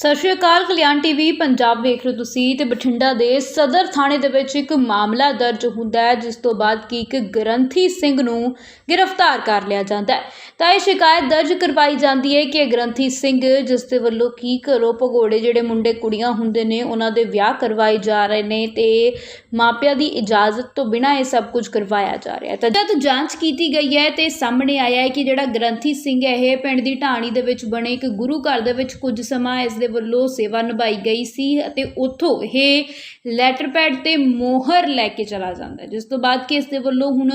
ਸਤਿ ਸ਼੍ਰੀ ਅਕਾਲ, ਕਲਿਆਣ ਟੀਵੀ, ਪੰਜਾਬ ਵੇਖ ਰਹੇ ਹੋ ਤੁਸੀਂ ਤੇ ਬਠਿੰਡਾ ਦੇ ਸਦਰ ਥਾਣੇ ਦੇ ਵਿੱਚ ਇੱਕ ਮਾਮਲਾ ਦਰਜ ਹੁੰਦਾ ਹੈ, ਜਿਸ ਤੋਂ ਬਾਅਦ ਕਿ ਇੱਕ ਗ੍ਰੰਥੀ ਸਿੰਘ ਨੂੰ ਗ੍ਰਿਫਤਾਰ ਕਰ ਲਿਆ ਜਾਂਦਾ ਹੈ। ਤਾਂ ਇਹ ਸ਼ਿਕਾਇਤ ਦਰਜ ਕਰਵਾਈ ਜਾਂਦੀ ਹੈ ਕਿ ਇਹ ਗ੍ਰੰਥੀ ਸਿੰਘ, ਜਿਸ ਦੇ ਵੱਲੋਂ ਕੀ ਘਰੋਂ ਭਗੋੜੇ ਜਿਹੜੇ ਮੁੰਡੇ ਕੁੜੀਆਂ ਹੁੰਦੇ ਨੇ, ਉਹਨਾਂ ਦੇ ਵਿਆਹ ਕਰਵਾਏ ਜਾ ਰਹੇ ਨੇ ਤੇ ਮਾਪਿਆਂ ਦੀ ਇਜਾਜ਼ਤ ਤੋਂ ਬਿਨਾਂ ਇਹ ਸਭ ਕੁਝ ਕਰਵਾਇਆ ਜਾ ਰਿਹਾ ਹੈ। ਤਾਂ ਜਦ ਜਾਂਚ ਕੀਤੀ ਗਈ ਹੈ ਤੇ ਸਾਹਮਣੇ ਆਇਆ ਹੈ ਕਿ ਜਿਹੜਾ ਗ੍ਰੰਥੀ ਸਿੰਘ ਹੈ, ਇਹ ਪਿੰਡ ਦੀ ਢਾਣੀ ਦੇ ਵਿੱਚ ਬਣੇ ਇੱਕ ਗੁਰੂ ਘਰ ਦੇ ਵਿੱਚ ਕੁਝ ਸਮਾਂ ਇਸ ਦੇ ਵੱਲੋਂ ਸੇਵਾ ਨਿਭਾਈ ਗਈ ਸੀ ਅਤੇ ਉੱਥੋਂ ਇਹ ਲੈਟਰ ਪੈਡ ਤੇ ਮੋਹਰ ਲੈ ਕੇ ਚਲਾ ਜਾਂਦਾ ਜਿਸ ਤੋਂ ਬਾਅਦ ਕਿ ਇਸ ਦੇ ਵੱਲੋਂ ਹੁਣ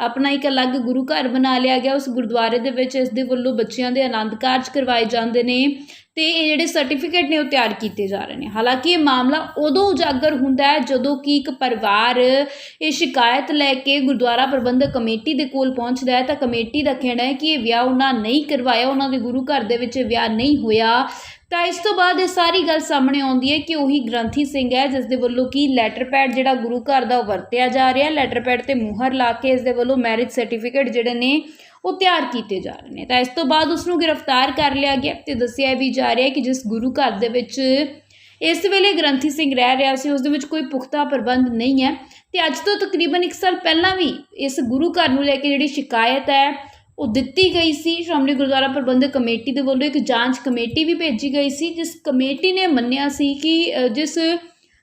ਆਪਣਾ ਇੱਕ ਅਲੱਗ ਗੁਰੂ ਘਰ ਬਣਾ ਲਿਆ ਗਿਆ। ਉਸ ਗੁਰਦੁਆਰੇ ਦੇ ਵਿੱਚ ਇਸ ਦੇ ਵੱਲੋਂ ਬੱਚਿਆਂ ਦੇ ਆਨੰਦ ਕਾਰਜ ਕਰਵਾਏ ਜਾਂਦੇ ਨੇ। ਤੇ ਇਹ ਜਿਹੜੇ ਸਰਟੀਫਿਕੇਟ ਨੇ ਉਹ ਤਿਆਰ ਕੀਤੇ ਜਾ ਰਹੇ ਨੇ। ਹਾਲਾਂਕਿ ਇਹ ਮਾਮਲਾ ਉਦੋਂ ਉਜਾਗਰ ਹੁੰਦਾ ਹੈ ਜਦੋਂ ਕਿ ਇੱਕ ਪਰਿਵਾਰ ਇਹ ਸ਼ਿਕਾਇਤ ਲੈ ਕੇ ਗੁਰਦੁਆਰਾ ਪ੍ਰਬੰਧਕ ਕਮੇਟੀ ਦੇ ਕੋਲ ਪਹੁੰਚਦਾ ਹੈ, ਤਾਂ ਕਮੇਟੀ ਦਾ ਕਹਿਣਾ ਹੈ ਕਿ ਇਹ ਵਿਆਹ ਉਹਨਾਂ ਨਹੀਂ ਕਰਵਾਇਆ, ਉਹਨਾਂ ਦੇ ਗੁਰੂ ਘਰ ਦੇ ਵਿੱਚ ਵਿਆਹ ਨਹੀਂ ਹੋਇਆ। ਤਾਂ ਇਸ ਤੋਂ ਬਾਅਦ ਇਹ ਸਾਰੀ ਗੱਲ ਸਾਹਮਣੇ ਆਉਂਦੀ ਹੈ ਕਿ ਉਹੀ ਗ੍ਰੰਥੀ ਸਿੰਘ ਹੈ, ਜਿਸ ਦੇ ਵੱਲੋਂ ਕੀ ਲੈਟਰ ਪੈਡ ਜਿਹੜਾ ਗੁਰੂ ਘਰ ਦਾ ਉਹ ਵਰਤਿਆ ਜਾ ਰਿਹਾ ਲੈਟਰ ਪੈਡ ਤੇ ਮੋਹਰ ਲਾ ਕੇ ਇਸ ਦੇ ਵੱਲੋਂ ਮੈਰਿਜ ਸਰਟੀਫਿਕੇਟ ਜਿਹੜੇ ਨੇ ਉਹ ਤਿਆਰ ਕੀਤੇ ਜਾ ਰਹੇ ਨੇ। ਤਾਂ ਇਸ ਤੋਂ ਬਾਅਦ ਉਸ ਨੂੰ ਗ੍ਰਿਫਤਾਰ ਕਰ ਲਿਆ ਗਿਆ ਤੇ ਦੱਸਿਆ ਵੀ ਜਾ ਰਿਹਾ ਕਿ ਜਿਸ ਗੁਰੂ ਘਰ ਦੇ ਵਿੱਚ ਇਸ ਵੇਲੇ ਗ੍ਰੰਥੀ ਸਿੰਘ ਰਹਿ ਰਿਹਾ ਸੀ, ਉਸ ਦੇ ਵਿੱਚ ਕੋਈ ਪੁਖਤਾ ਪ੍ਰਬੰਧ ਨਹੀਂ ਹੈ ਤੇ ਅੱਜ ਤੋਂ ਤਕਰੀਬਨ 1 ਸਾਲ ਪਹਿਲਾਂ ਵੀ ਇਸ ਗੁਰੂ ਘਰ ਨੂੰ ਲੈ ਕੇ ਜਿਹੜੀ ਸ਼ਿਕਾਇਤ ਹੈ, ਉਹ ਦਿੱਤੀ ਗਈ ਸੀ। ਸ਼੍ਰੋਮਣੀ ਗੁਰਦੁਆਰਾ ਪ੍ਰਬੰਧਕ ਕਮੇਟੀ ਦੇ ਵੱਲੋਂ ਇੱਕ ਜਾਂਚ ਕਮੇਟੀ ਵੀ ਭੇਜੀ ਗਈ ਸੀ, ਜਿਸ ਕਮੇਟੀ ਨੇ ਮੰਨਿਆ ਸੀ ਕਿ ਜਿਸ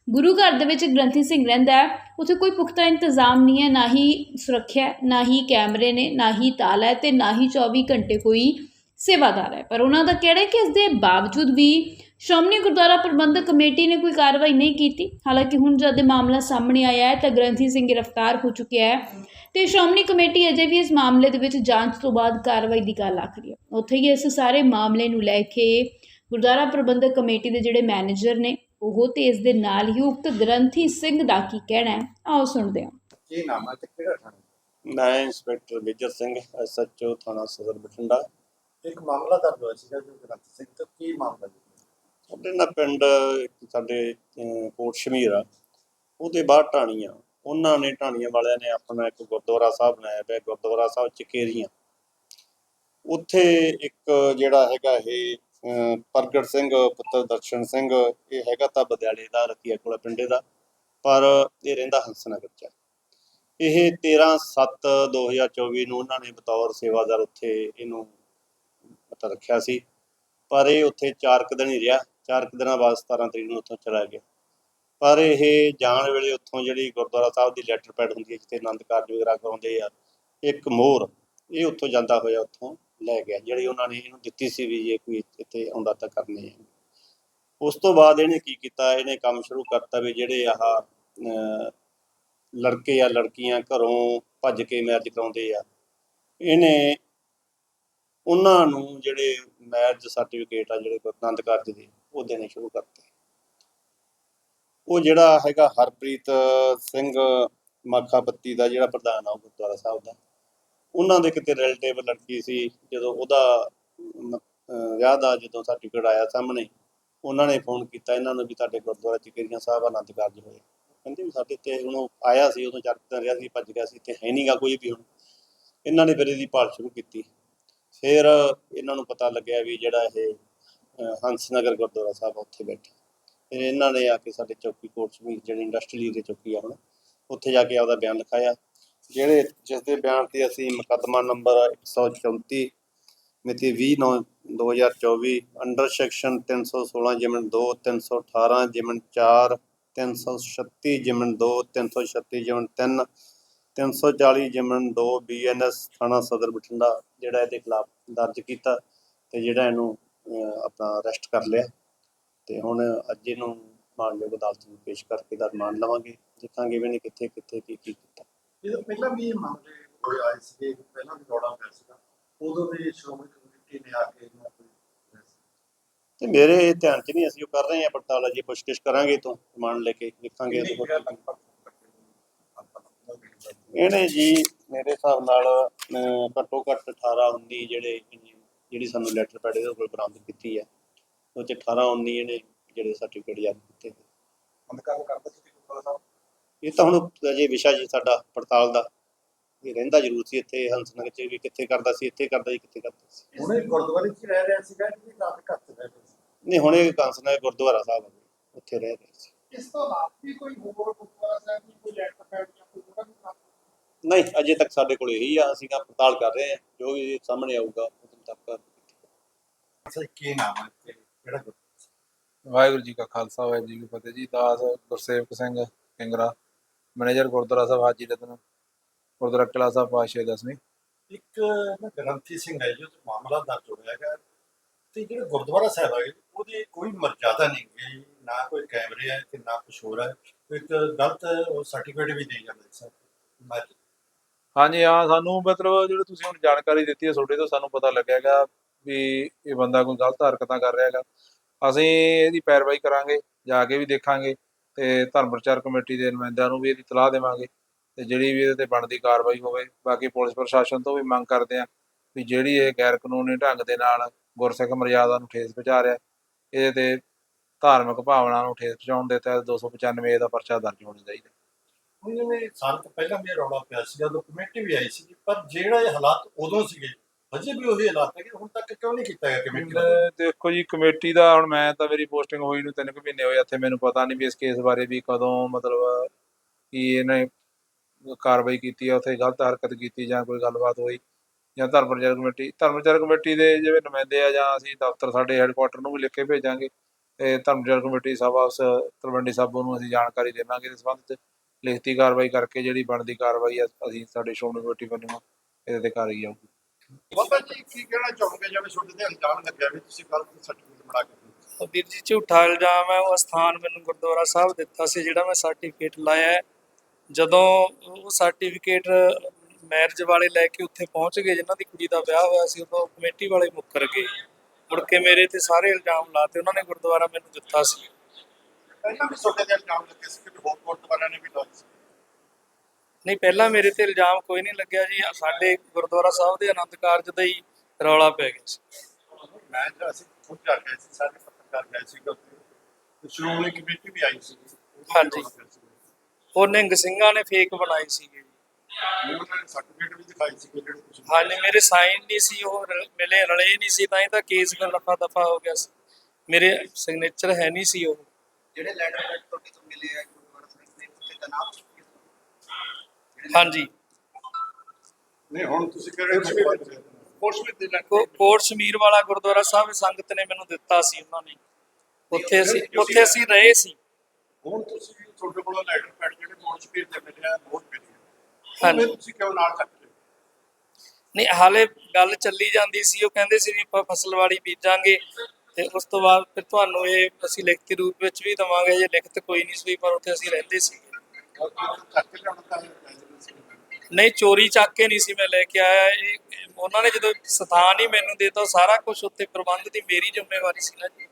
ਗੁਰੂ ਘਰ ਦੇ ਵਿੱਚ ਗ੍ਰੰਥੀ ਸਿੰਘ ਰਹਿੰਦਾ ਹੈ, ਉੱਥੇ ਕੋਈ ਪੁਖਤਾ ਇੰਤਜ਼ਾਮ ਨਹੀਂ ਹੈ, ਨਾ ਹੀ ਸੁਰੱਖਿਆ, ਨਾ ਹੀ ਕੈਮਰੇ ਨੇ, ਨਾ ਹੀ ਤਾਲਾ ਹੈ ਤੇ ਨਾ ਹੀ 24 ਘੰਟੇ ਕੋਈ ਸੇਵਾਦਾਰ ਹੈ। ਪਰ ਉਹਨਾਂ ਦਾ ਕਹਿਣਾ ਹੈ ਕਿ ਇਸ ਦੇ ਬਾਵਜੂਦ ਵੀ ਸ਼੍ਰੋਮਣੀ ਗੁਰਦੁਆਰਾ ਪ੍ਰਬੰਧਕ ਕਮੇਟੀ ਨੇ ਕੋਈ ਕਾਰਵਾਈ ਨਹੀਂ ਕੀਤੀ। ਹਾਲਾਂਕਿ ਹੁਣ ਜਦ ਇਹ ਮਾਮਲਾ ਸਾਹਮਣੇ ਆਇਆ ਹੈ ਤਾਂ ਗ੍ਰੰਥੀ ਸਿੰਘ ਗ੍ਰਿਫਤਾਰ ਹੋ ਚੁੱਕਿਆ ਹੈ ਤੇ ਸ਼੍ਰੋਮਣੀ ਕਮੇਟੀ ਅਜੇ ਵੀ ਇਸ ਮਾਮਲੇ ਦੇ ਵਿੱਚ ਜਾਂਚ ਤੋਂ ਬਾਅਦ ਕਾਰਵਾਈ ਦੀ ਗੱਲ ਆਖ ਰਹੀ ਹੈ। ਉੱਥੇ ਹੀ ਇਸ ਸਾਰੇ ਮਾਮਲੇ ਨੂੰ ਲੈ ਕੇ ਗੁਰਦੁਆਰਾ ਪ੍ਰਬੰਧਕ ਕਮੇਟੀ ਦੇ ਜਿਹੜੇ ਮੈਨੇਜਰ ਨੇ ਉਹ ਤੇ ਇਸ ਦੇ ਨਾਲ ਹੀ ਉਕਤ ਗ੍ਰੰਥੀ ਸਿੰਘ ਦਾ ਕੀ ਕਹਿਣਾ ਹੈ? ਆਓ ਸੁਣਦੇ ਹਾਂ। ਕੀ ਨਾਮ ਹੈ ਤੇ ਕਿਹੜਾ ਥਾਣਾ? ਮੈਂ ਇੰਸਪੈਕਟਰ ਮੇਜਰ ਸਿੰਘ ਐਸਐਚਓ ਥਾਣਾ ਸਦਰ ਬਠਿੰਡਾ। ਇੱਕ ਮਾਮਲਾ ਦਰਜ ਹੋਇਆ ਸੀਗਾ ਜੋ ਗ੍ਰੰਥ ਸਿੰਘ ਤੇ ਕੀ ਮਾਮਲਾ ਜੀ? ਸਾਡੇ ਨਾਲ ਪਿੰਡ ਇੱਕ ਸਾਡੇ ਕੋਟ ਸ਼ਮੀਰ ਆ। ਉਹਦੇ ਬਾਹਰ ਢਾਣੀਆਂ ਉਹਨਾਂ ਨੇ ਢਾਣੀਆਂ ਵਾਲਿਆਂ ਨੇ ਆਪਣਾ ਇੱਕ ਗੁਰਦੁਆਰਾ ਸਾਹਿਬ ਬਣਾਇਆ ਪਿਆ ਗੁਰਦੁਆਰਾ ਸਾਹਿਬ ਚਕੇਰੀਆਂ। ਉੱਥੇ ਇੱਕ ਜਿਹੜਾ ਹੈਗਾ ਇਹ ਪ੍ਰਗਟ ਸਿੰਘ, ਪੁੱਤਰ ਦਰਸ਼ਨ ਸਿੰਘ, ਇਹ ਹੈਗਾ ਤਾਂ ਬਦਿਆਲੇ ਦਾ, ਰਤੀਆ ਕੋਲਾ ਪਿੰਡੇ ਦਾ, ਪਰ ਇਹ ਰਹਿੰਦਾ ਹੰਸਨਗਰ ਚ। ਆ। ਇਹ 13/7/2024 ਨੂੰ ਉਹਨਾਂ ਨੇ ਬਤੌਰ ਸੇਵਾਦਾਰ ਉੱਥੇ ਇਹਨੂੰ ਪਤਾ ਰੱਖਿਆ ਸੀ। ਪਰ ਇਹ ਉੱਥੇ 4 ਕੁ ਦਿਨ ਹੀ ਰਿਹਾ। 4 ਕੁ ਦਿਨਾਂ ਬਾਅਦ 17 ਤਰੀਕ ਨੂੰ ਉੱਥੋਂ ਚਲਾ ਗਿਆ। ਪਰ ਇਹ ਜਾਣ ਵੇਲੇ ਉੱਥੋਂ ਜਿਹੜੀ ਗੁਰਦੁਆਰਾ ਸਾਹਿਬ ਦੀ ਲੈਟਰ ਪੈਡ ਹੁੰਦੀ ਹੈ, ਜਿੱਥੇ ਆਨੰਦ ਕਾਰਜ ਵਗੈਰਾ ਕਰਾਉਂਦੇ ਆ, ਇੱਕ ਮੋਹਰ ਇਹ ਉੱਥੋਂ ਜਾਂਦਾ ਹੋਇਆ ਉੱਥੋਂ। ਲੈ ਗਿਆ, ਜਿਹੜੀ ਉਹਨਾਂ ਨੇ ਇਹਨੂੰ ਦਿੱਤੀ ਸੀ ਵੀ ਜੇ ਕੋਈ ਇੱਥੇ ਆਉਂਦਾ ਤਾਂ ਕਰਨੇ ਆ। ਉਸ ਤੋਂ ਬਾਅਦ ਇਹਨੇ ਕੀ ਕੀਤਾ? ਇਹਨੇ ਕੰਮ ਸ਼ੁਰੂ ਕਰਤਾ ਵੀ ਜਿਹੜੇ ਆਹ ਲੜਕੇ ਆ, ਲੜਕੀਆਂ ਘਰੋਂ ਭੱਜ ਕੇ ਮੈਰਿਜ ਕਰਾਉਂਦੇ ਆ। ਇਹਨੇ ਉਹਨਾਂ ਨੂੰ ਜਿਹੜੇ ਮੈਰਿਜ ਸਰਟੀਫਿਕੇਟ ਆ, ਜਿਹੜੇ ਆਨੰਦ ਕਾਰਜ ਦੇ, ਉਹ ਦੇਣੇ ਸ਼ੁਰੂ ਕਰਤੇ। ਉਹ ਜਿਹੜਾ ਹੈਗਾ ਹਰਪ੍ਰੀਤ ਸਿੰਘ ਮਾਖਾਪੱਤੀ ਦਾ ਜਿਹੜਾ ਪ੍ਰਧਾਨ ਆ ਗੁਰਦੁਆਰਾ ਸਾਹਿਬ ਦਾ। ਉਹਨਾਂ ਦੇ ਕਿਤੇ ਰਿਲੇਟਿਵ ਲੜਕੀ ਸੀ ਜਦੋਂ ਉਹਦਾ ਵਿਆਹ ਦਾ ਜਦੋਂ ਸਰਟੀਫਿਕੇਟ ਆਇਆ ਸਾਹਮਣੇ ਉਹਨਾਂ ਨੇ ਫੋਨ ਕੀਤਾ ਇਹਨਾਂ ਨੂੰ ਵੀ ਤੁਹਾਡੇ ਗੁਰਦੁਆਰਾ ਚ ਸਾਹਿਬ ਆਨੰਦ ਕਾਰਜ ਹੋਏ। ਕਹਿੰਦੇ ਵੀ ਸਾਡੇ ਤੇ ਹੁਣ ਆਇਆ ਸੀ ਉਦੋਂ ਚੱਕ ਰਿਹਾ ਸੀ ਭੱਜ ਗਿਆ ਸੀ ਤੇ ਹੈ ਨਹੀਂਗਾ ਕੋਈ ਵੀ ਹੁਣ। ਇਹਨਾਂ ਨੇ ਫਿਰ ਇਹਦੀ ਭਾਲ ਸ਼ੁਰੂ ਕੀਤੀ। ਫਿਰ ਇਹਨਾਂ ਨੂੰ ਪਤਾ ਲੱਗਿਆ ਵੀ ਜਿਹੜਾ ਇਹ ਅਹ, ਹੰਸਨਗਰ ਗੁਰਦੁਆਰਾ ਸਾਹਿਬ ਉੱਥੇ ਬੈਠਾ। ਫਿਰ ਇਹਨਾਂ ਨੇ ਆ ਕੇ ਸਾਡੇ ਚੌਕੀ ਕੋਟ ਸਮੀਰ ਜਿਹੜੀ ਇੰਡਸਟਰੀ ਦੀ ਚੌਕੀ ਆ ਹੁਣ ਉੱਥੇ ਜਾ ਕੇ ਆਪਦਾ ਬਿਆਨ ਲਿਖਾਇਆ। ਜਿਹੜੇ ਜਿਸ ਦੇ ਬਿਆਨ ਤੇ ਅਸੀਂ ਮੁਕੱਦਮਾ ਨੰਬਰ 134 ਮਿਤੀ 20/9/2024 ਅੰਡਰ ਸੈਕਸ਼ਨ 316 ਜਿਮਨ 2 318 ਜਿਮਨ 4 336 ਜਿਮਨ 2 336 ਜਿਮਨ 3 340 ਜਿਮਨ 2 ਬੀਐਨਐਸ ਥਾਣਾ ਸਦਰ ਬਠਿੰਡਾ ਜਿਹੜਾ ਇਹਦੇ ਖਿਲਾਫ ਦਰਜ ਕੀਤਾ ਤੇ ਜਿਹੜਾ ਇਹਨੂੰ ਆਪਣਾ ਅਰੈਸਟ ਕਰ ਲਿਆ। ਤੇ ਹੁਣ ਅੱਜ ਇਹਨੂੰ ਮਾਨਯੋਗ ਅਦਾਲਤ ਨੂੰ ਪੇਸ਼ ਕਰਕੇ ਦਾ ਰਿਮਾਂਡ ਲਵਾਂਗੇ। ਦੇਖਾਂਗੇ ਵੀ ਇਹਨੇ ਕਿੱਥੇ ਕਿੱਥੇ ਕੀ ਕੀ ਕੀਤਾ। ਇਹ ਪਹਿਲਾਂ ਵੀ ਇਹ ਮਾਮਲੇ ਹੋਏ ਆਏ ਸੀਗੇ ਪਹਿਲਾਂ ਵੀ ਦੌੜਾ ਪਿਆ ਸੀਗਾ ਉਦੋਂ ਵੀ ਸ਼੍ਰੋਮਣੀ ਕਮੇਟੀ ਨੇ ਆ ਕੇ ਇਹਨਾਂ ਕੋਈ ਤੇ ਮੇਰੇ ਧਿਆਨ 'ਚ ਨਹੀਂ ਅਸੀਂ ਉਹ ਕਰ ਰਹੇ ਹਾਂ ਪੜਤਾਲ ਅਜੇ ਪੁੱਛਗਿੱਛ ਕਰਾਂਗੇ ਤੋਂ ਰਿਮਾਂਡ ਲੈ ਕੇ ਕੋਲ। ਕੀ। ਇਹਨੇ ਜੀ ਮੇਰੇ ਹਿਸਾਬ ਨਾਲ ਘੱਟੋ ਘੱਟ 18 19 ਜਿਹੜੇ ਜਿਹੜੀ ਸਾਨੂੰ ਲੈਟਰ ਪੈਡ ਇਹਦੇ ਕੋਲ ਬਰਾਮਦ ਕੀਤੀ ਹੈ ਉਹ 'ਚ 18 19 ਇਹਨੇ ਜਿਹੜੇ ਸਰਟੀਫਿਕੇਟ ਯਾਦ ਕੀਤੇ। ਅੰਧਕਾਰ ਕਰਦਾ ਸੀ ਗੁਰਦੁਆਰਾ ਸਾਹਿਬ? ਇਹ ਤਾਂ ਹੁਣ ਅਜੇ ਵਿਸ਼ਾ ਜੀ ਸਾਡਾ ਪੜਤਾਲ ਦਾ ਇਹ ਰਹਿੰਦਾ ਜ਼ਰੂਰ ਸੀ ਇੱਥੇ ਹੰਸਨਗਰ 'ਚ ਵੀ ਕਿੱਥੇ ਕਰਦਾ ਸੀ ਇੱਥੇ ਕਰਦਾ ਸੀ ਕਿੱਥੇ ਕਰਦਾ ਸੀ। ਹੁਣੇ ਗੁਰਦੁਆਰੇ 'ਚ ਹੀ ਰਹਿ ਰਿਹਾ ਸੀਗਾ ਕਿ ਘਰ 'ਚ ਰਹਿ ਰਿਹਾ ਸੀ? ਨਹੀਂ ਹੁਣੇ ਕਾਂਸਨਾ ਗੁਰਦੁਆਰਾ ਸਾਹਿਬ ਉੱਥੇ ਰਹਿ ਰਹੇ ਸੀ। ਇਸ ਤੋਂ ਬਾਅਦ ਵੀ ਕੋਈ ਹੋਰ ਗੁਰਦੁਆਰਾ ਸਾਹਿਬ ਦੀ ਕੋਈ ਲੈਟਰ ਪੈਡ ਜਾਂ ਕੋਈ ਹੋਰ ਨਹੀਂ ਅਜੇ ਤੱਕ ਸਾਡੇ ਕੋਲ ਇਹੀ ਆ ਅਸੀਂ ਤਾਂ ਪੜਤਾਲ ਕਰ ਰਹੇ ਹਾਂ ਜੋ ਵੀ ਸਾਹਮਣੇ ਆਊਗਾ ਉਦੋਂ ਤੱਕ ਸਹੀ ਕੀ ਨਾਮ ਹੈ ਤੇ ਕਿਹੜਾ? ਵਾਹਿਗੁਰੂ ਜੀ ਕਾ ਖਾਲਸਾ ਵਾਹਿਗੁਰੂ ਜੀ ਕੀ ਫਤਿਹ ਜੀ ਦਾਸ ਗੁਰਸੇਵਕ ਸਿੰਘ ਕਿੰਗਰਾ ਮੈਨੇਜਰ ਗੁਰਦੁਆਰਾ ਸਾਹਿਬ ਹਾਜੀ ਰਤਨ ਗੁਰਦੁਆਰਾ ਕਿਲਾ ਸਾਹਿਬ ਪਾਤਸ਼ਾਹ ਦਸਵੀਂ। ਇੱਕ ਨਾ ਗ੍ਰੰਥੀ ਸਿੰਘ ਹੈ ਜੋ ਮਾਮਲਾ ਦਰਜ ਹੋਇਆ ਹੈਗਾ। ਤੇ ਜਿਹੜਾ ਗੁਰਦੁਆਰਾ ਸਾਹਿਬ ਹੈ ਉਹਦੀ ਕੋਈ ਮਰਜ਼ਾਦਾ ਨਹੀਂ ਗਈ ਨਾ ਕੋਈ ਕੈਮਰੇ ਹੈ ਤੇ ਨਾ ਕੁਛ ਹੋਰ ਹੈ। ਇੱਕ ਗਲਤ ਉਹ ਸਰਟੀਫਿਕੇਟ ਵੀ ਦੇ ਜਾਂਦੇ ਸਰ ਹਾਂਜੀ ਹਾਂ ਸਾਨੂੰ ਮਤਲਬ ਜਿਹੜੇ ਤੁਸੀਂ ਹੁਣ ਜਾਣਕਾਰੀ ਦਿੱਤੀ ਹੈ ਤੁਹਾਡੇ ਤੋਂ ਸਾਨੂੰ ਪਤਾ ਲੱਗਿਆਗਾ ਵੀ ਇਹ ਬੰਦਾ ਕੋਈ ਗਲਤ ਹਰਕਤਾਂ ਕਰ ਰਿਹਾ ਹੈਗਾ। ਅਸੀਂ ਇਹਦੀ ਪੈਰਵਾਈ ਕਰਾਂਗੇ ਜਾ ਕੇ ਵੀ ਦੇਖਾਂਗੇ। ਤੇ ਧਰਮ ਪ੍ਰਚਾਰ ਕਮੇਟੀ ਦੇ ਨੁਮਾਇੰਦਿਆਂ ਨੂੰ ਵੀ ਇਹਦੀ ਤਲਾਹ ਦੇਵਾਂਗੇ ਤੇ ਜਿਹੜੀ ਵੀ ਇਹਦੇ ਤੇ ਬਣਦੀ ਕਾਰਵਾਈ ਹੋਵੇ, ਬਾਕੀ ਪੁਲਿਸ ਪ੍ਰਸ਼ਾਸਨ ਤੋਂ ਵੀ ਮੰਗ ਕਰਦੇ ਆ ਵੀ ਜਿਹੜੀ ਇਹ ਗੈਰ ਕਾਨੂੰਨੀ ਢੰਗ ਦੇ ਨਾਲ ਗੁਰਸਿੱਖ ਮਰਜ਼ਾਦਾ ਨੂੰ ਠੇਸ ਪਹੁੰਚਾ ਰਿਹਾ, ਇਹਦੇ ਤੇ ਧਾਰਮਿਕ ਭਾਵਨਾ ਨੂੰ ਠੇਸ ਪਹੁੰਚਾਉਣ ਦੇ ਤਹਿਤ 295 ਦਾ ਪਰਚਾ ਦਰਜ ਹੋਣਾ ਚਾਹੀਦਾ। ਉਹਨਾਂ ਨੇ ਸਾਲ ਤੋਂ ਪਹਿਲਾਂ ਵੀ ਰੌਲਾ ਪਿਆ ਸੀ ਜਦੋਂ ਕਮੇਟੀ ਵੀ ਆਈ ਸੀ ਪਰ ਜਿਹੜਾ ਇਹ ਹਾਲਾਤ ਉਦੋਂ ਸੀਗੇ ਅਜੇ ਵੀ ਉਹੀ ਹਾਲਾਤ ਹੈ ਕਿ ਹੁਣ ਤੱਕ ਕਿਉਂ ਨਹੀਂ ਕੀਤਾ ਗਿਆ ਕਮੇਟੀ ਵੱਲੋਂ? ਦੇਖੋ ਜੀ ਕਮੇਟੀ ਦਾ ਹੁਣ ਮੈਂ ਤਾਂ ਮੇਰੀ ਪੋਸਟਿੰਗ ਹੋਈ ਨੂੰ ਤਿੰਨ ਕੁ ਮਹੀਨੇ ਹੋਏ ਇੱਥੇ ਮੈਨੂੰ ਪਤਾ ਨਹੀਂ ਵੀ ਇਸ ਕੇਸ ਬਾਰੇ ਵੀ ਕਦੋਂ ਮਤਲਬ ਕੀ ਇਹਨੇ ਕਾਰਵਾਈ ਕੀਤੀ ਹੈ ਉੱਥੇ ਗਲਤ ਹਰਕਤ ਕੀਤੀ ਜਾਂ ਕੋਈ ਗੱਲਬਾਤ ਹੋਈ। ਜਾਂ ਧਰਮ ਪ੍ਰਚਾਰ ਕਮੇਟੀ ਧਰਮ ਪ੍ਰਚਾਰ ਕਮੇਟੀ ਦੇ ਜਿਹੜੇ ਨੁਮਾਇੰਦੇ ਆ ਜਾਂ ਅਸੀਂ ਦਫ਼ਤਰ ਸਾਡੇ ਹੈੱਡਕੁਆਟਰ ਨੂੰ ਵੀ ਲਿਖ ਕੇ ਭੇਜਾਂਗੇ, ਤੇ ਧਰਮ ਪ੍ਰਚਾਰ ਕਮੇਟੀ ਸਭਾ ਉਸ ਤਲਵੰਡੀ ਸਾਬੋ ਨੂੰ ਅਸੀਂ ਜਾਣਕਾਰੀ ਦੇਵਾਂਗੇ ਇਸ ਸੰਬੰਧ 'ਚ। ਲਿਖਤੀ ਕਾਰਵਾਈ ਕਰਕੇ ਜਿਹੜੀ ਬਣਦੀ ਕਾਰਵਾਈ ਅਸੀਂ ਸਾਡੇ ਸ਼੍ਰੋਮਣੀ ਕਮੇਟੀ ਵੱਲੋਂ ਇਹਦੇ ਤੇ ਕਾਰਵਾਈ ਜਾਊਗੀ ਬਾਬਾ ਜੀ ਕੀ ਕਹਿਣਾ ਚਾਹੋਗੇ? ਜਿਵੇਂ ਤੁਹਾਡੇ ਤੇ ਇਲਜ਼ਾਮ ਲੱਗਿਆ ਵੀ ਤੁਸੀਂ ਗਲਤ ਸਰਟੀਫਿਕੇਟ ਬਣਾ ਕੇ ਦਿੱਤੇ। ਉਹ ਵੀਰ ਜੀ ਝੂਠਾ ਇਲਜ਼ਾਮ ਹੈ। ਉਹ ਸਥਾਨ ਮੈਨੂੰ ਗੁਰਦੁਆਰਾ ਸਾਹਿਬ ਦਿੱਤਾ ਸੀ ਜਿਹੜਾ ਮੈਂ ਸਰਟੀਫਿਕੇਟ ਲਾਇਆ ਜਦੋਂ ਉਹ ਸਰਟੀਫਿਕੇਟ ਮੈਰਿਜ ਵਾਲੇ ਲੈ ਕੇ ਉੱਥੇ ਪਹੁੰਚ ਗਏ ਜਿਨ੍ਹਾਂ ਦੀ ਕੁੜੀ ਦਾ ਵਿਆਹ ਹੋਇਆ ਸੀ ਉਦੋਂ ਕਮੇਟੀ ਵਾਲੇ ਮੁੱਕਰ ਗਏ। ਮੁੜ ਕੇ ਮੇਰੇ ਤੇ ਸਾਰੇ ਇਲਜ਼ਾਮ ਲਾਤੇ ਉਹਨਾਂ ਨੇ ਗੁਰਦੁਆਰਾ ਮੈਨੂੰ ਦਿੱਤਾ ਸੀ। ਪਹਿਲਾਂ ਵੀ ਤੁਹਾਡੇ ਤੇ ਇਲਜ਼ਾਮ ਲੱਗੇ ਸੀ ਕਿ ਹੋਰ ਗੁਰਦੁਆਰਿਆਂ ਨੇ ਵੀ ਲਾਏ ਸੀ? ਨਹੀਂ ਪਹਿਲਾਂ ਮੇਰੇ ਤੇ ਇਲਜ਼ਾਮ ਕੋਈ ਨਹੀਂ ਲੱਗਿਆ ਜੀ। ਸਾਡੇ ਗੁਰਦੁਆਰਾ ਸਾਹਿਬ ਦੇ ਆਨੰਦ ਕਾਰਜ ਦਾ ਹੀ ਰੌਲਾ ਪੈ ਗਿਆ ਸੀ। ਮੈਂ ਜਦ ਅਸੀਂ ਖੁਦ ਜਾ ਕੇ ਸੀ ਸਾਰੇ ਪੱਤਰਕਾਰ ਗਏ ਸੀ ਤੇ ਸ਼੍ਰੋਮਣੀ ਕਮੇਟੀ ਵੀ ਆਈ ਸੀ। ਹਾਂਜੀ। ਉਹ ਨਿੰਗ ਸਿੰਘਾਂ ਨੇ ਫੇਕ ਬਣਾਈ ਸੀ ਜੀ। ਸਰਟੀਫਿਕੇਟ ਵੀ ਦਿਖਾਈ ਸੀ ਜਿਹੜੇ ਤੁਸੀਂ ਹਾਂਜੀ ਮੇਰੇ ਸਾਈਨ ਨਹੀਂ ਸੀ ਉਹ ਮਿਲੇ ਰਲੇ ਨਹੀਂ ਸੀ ਤਾਂ ਹੀ ਤਾਂ ਕੇਸ ਫਿਰ ਰਫਾ ਦਫਾ ਹੋ ਗਿਆ ਸੀ। ਮੇਰੇ ਸਿਗਨੇਚਰ ਹੈ ਨਹੀਂ ਸੀ ਉਹ। ਜਿਹੜੇ ਲੈਟਰ ਤੁਹਾਡੇ ਤੋਂ ਮਿਲੇ ਆ ਗੁਰਦੁਆਰਾ ਸਾਹਿਬ ਦੇ ਉੱਤੇ ਚੁੱਕੀ ਹਾਂਜੀ। ਨਹੀਂ ਹੁਣ ਤੁਸੀਂ ਕਿਹੜੇ ਕੋਰਸ ਵੀ ਦੇ ਕੋ- ਕੋਟ ਸ਼ਮੀਰ ਵਾਲਾ ਗੁਰਦੁਆਰਾ ਸਾਹਿਬ ਸੰਗਤ ਨੇ ਮੈਨੂੰ ਦਿੱਤਾ ਸੀ ਉਹਨਾਂ ਨੇ। ਉੱਥੇ ਅਸੀਂ ਉੱਥੇ ਅਸੀਂ ਰਹੇ ਸੀ। ਹੁਣ ਤੁਸੀਂ ਤੁਹਾਡੇ ਕੋਲ ਲੈਟਰ ਪੈਡ ਜਿਹੜੇ ਕੋਰਸ ਵੀ ਦੇ ਮਿਲੇ ਆ ਬਹੁਤ ਮਿਲੇ ਆ। ਹਾਂਜੀ। ਤੁਸੀਂ ਕਿਉਂ ਨਾਲ ਚੱਕ ਨਹੀਂ ਹਾਲੇ ਗੱਲ ਚੱਲੀ ਜਾਂਦੀ ਸੀ ਉਹ ਕਹਿੰਦੇ ਸੀ ਵੀ ਆਪਾਂ ਫਸਲਵਾੜੀ ਬੀਜਾਂਗੇ ਤੇ ਉਸ ਤੋਂ ਬਾਅਦ ਫਿਰ ਤੁਹਾਨੂੰ ਇਹ ਅਸੀਂ ਲਿਖਤੀ ਰੂਪ ਵਿੱਚ ਵੀ ਦਵਾਂਗੇ ਜੇ ਲਿਖਤ ਕੋਈ ਨਹੀਂ ਸੀ ਪਰ ਉੱਥੇ ਅਸੀਂ ਰਹਿੰਦੇ ਸੀ ਨਹੀਂ, ਚੋਰੀ ਚੱਕ ਕੇ ਨਹੀਂ ਸੀ ਮੈਂ ਲੈ ਕੇ ਆਇਆ। ਇਹ ਉਹਨਾਂ ਨੇ ਜਦੋਂ ਸਥਾਨ ਹੀ ਮੈਨੂੰ ਦੇਤਾ ਸਾਰਾ ਕੁਝ ਉੱਤੇ ਪ੍ਰਬੰਧ ਦੀ ਮੇਰੀ ਜ਼ਿੰਮੇਵਾਰੀ ਸੀ ਨਾ ਜੀ।